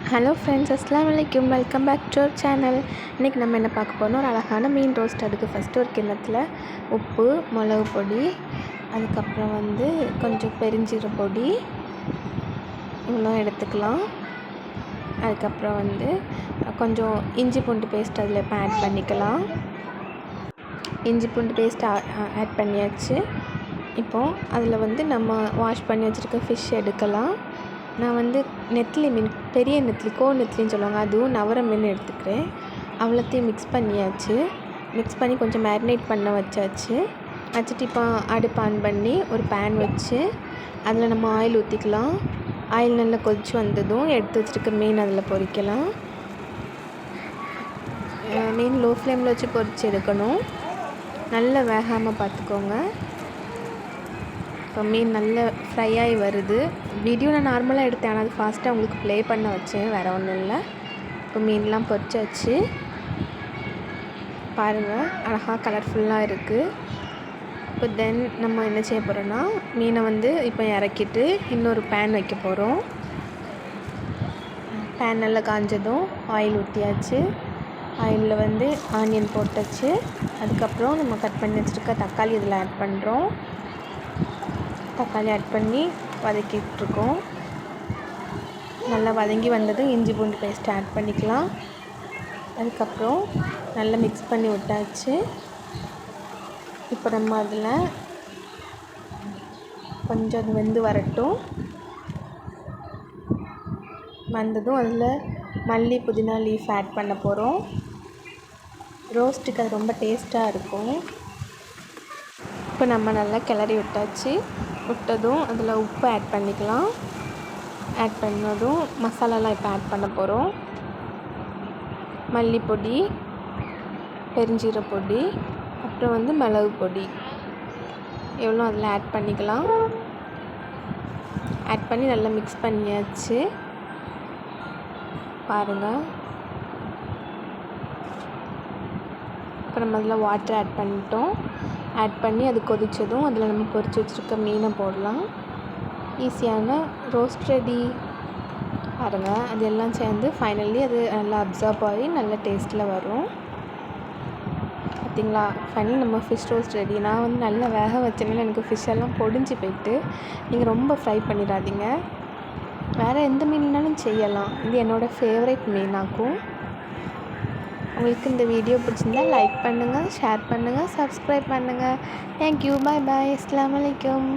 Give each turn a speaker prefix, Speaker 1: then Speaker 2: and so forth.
Speaker 1: Hello friends அஸ்லாம் வலைக்கும். Welcome back to our channel இன்றைக்கி நம்ம என்ன பார்க்க போறோம்? ஒரு அழகான மீன் ரோஸ்ட் அதுக்கு ஃபஸ்ட்டு ஒரு கிண்ணத்தில் உப்பு மிளகு பொடி அதுக்கப்புறம் வந்து கொஞ்சம் பெருஞ்சீர பொடி இவ்வளோ எடுத்துக்கலாம். அதுக்கப்புறம் வந்து கொஞ்சம் இஞ்சி பூண்டு பேஸ்ட் அதில் இப்போ ஆட் பண்ணிக்கலாம். இஞ்சி பூண்டு பேஸ்ட் ஆட் பண்ணியாச்சு. இப்போது அதில் வந்து நம்ம வாஷ் பண்ணி வச்சுருக்க ஃபிஷ் எடுக்கலாம். நான் வந்து நெத்திலி மீன் பெரிய நெத்திலி கோ நெத்திலின்னு சொல்லுவாங்க அதுவும் நவர மீன் எடுத்துக்கிறேன். அவ்வளோத்தையும் மிக்ஸ் பண்ணியாச்சு. மிக்ஸ் பண்ணி கொஞ்சம் மேரினேட் பண்ண வச்சாச்சு. வச்சுட்டு இப்போ அடுப்பு ஆன் பண்ணி ஒரு பேன் வச்சு அதில் நம்ம ஆயில் ஊற்றிக்கலாம் ஆயில் நல்லா கொதிச்சு வந்ததும் எடுத்து வச்சுருக்க மீன் அதில் பொரிக்கலாம் மீன் லோ ஃப்ளேமில் வச்சு பொறிச்சு எடுக்கணும். நல்லா வேகாமல் பார்த்துக்கோங்க. இப்போ மீன் நல்ல ஃப்ரை ஆகி வருது. வீடியோ நான் நார்மலாக எடுத்தேன். ஆனால் அது ஃபாஸ்ட்டாக உங்களுக்கு ப்ளே பண்ண வச்சேன். வேறு ஒன்றும் இல்லை. இப்போ மீன்லாம் பொறிச்சாச்சு பாருங்கள் அழகாக கலர்ஃபுல்லாக இருக்குது இப்போ தென் நம்ம என்ன செய்ய போகிறோன்னா மீனை வந்து இப்போ இறக்கிட்டு இன்னொரு பேன் வைக்க போகிறோம் பேன் நல்லா காஞ்சதும் ஆயில் ஊற்றியாச்சு ஆயிலில் வந்து ஆனியன் போட்டாச்சு. அதுக்கப்புறம் நம்ம கட் பண்ணி வச்சுருக்க தக்காளி இதில் ஆட் பண்ணுறோம் தக்காளி ஆட் பண்ணி வதக்கிட்டுருக்கோம். நல்லா வதங்கி வந்ததும் இஞ்சி பூண்டு பேஸ்ட் ஆட் பண்ணிக்கலாம். அதுக்கப்புறம் நல்லா மிக்ஸ் பண்ணி விட்டாச்சு. இப்போ நம்ம அதில் கொஞ்சம் அது வெந்து வரட்டும். வந்ததும் அதில் மல்லி புதினா லீஃப் ஆட் பண்ண போகிறோம். ரோஸ்ட்டுக்கு அது ரொம்ப டேஸ்ட்டாக இருக்கும். இப்போ நம்ம நல்லா கிளறி விட்டாச்சு. விட்டதும் அதில் உப்பு ஆட் பண்ணிக்கலாம். ஆட் பண்ணதும் மசாலாலாம் இப்போ ஆட் பண்ண போகிறோம் மல்லிப்பொடி பெருஞ்சீர பொடி அப்புறம் வந்து மிளகு பொடி. எவ்வளோ அதில் ஆட் பண்ணிக்கலாம். ஆட் பண்ணி நல்லா மிக்ஸ் பண்ணியாச்சு. பாருங்கள் அப்புறம் நம்ம அதில் வாட்டர் ஆட் பண்ணிட்டோம். ஆட் பண்ணி அது கொதித்ததும் அதில் நம்ம பொரித்து வச்சுருக்க மீனை போடலாம். ஈஸியான ரோஸ்ட் ரெடி பாருங்கள் அது எல்லாம் சேர்ந்து ஃபைனலி அது நல்லா அப்சர்வ் ஆகி நல்ல டேஸ்ட்டில் வரும். பார்த்திங்களா ஃபைனலி நம்ம ஃபிஷ் ரோஸ்ட் ரெடி நான் வந்து நல்லா வேக வச்சனால எனக்கு ஃபிஷ் எல்லாம் பொடிஞ்சு போயிட்டு நீங்கள் ரொம்ப ஃப்ரை பண்ணிடாதீங்க. வேறு எந்த மீன்னாலும் செய்யலாம். இது என்னோடய ஃபேவரட் மீனாக்கும். உங்களுக்கு இந்த வீடியோ பிடிச்சிருந்தா லைக் பண்ணுங்கள் ஷேர் பண்ணுங்கள் சப்ஸ்கிரைப் பண்ணுங்கள் தேங்க்யூ பாய் பாய் அஸ்லாம் வலைக்கம்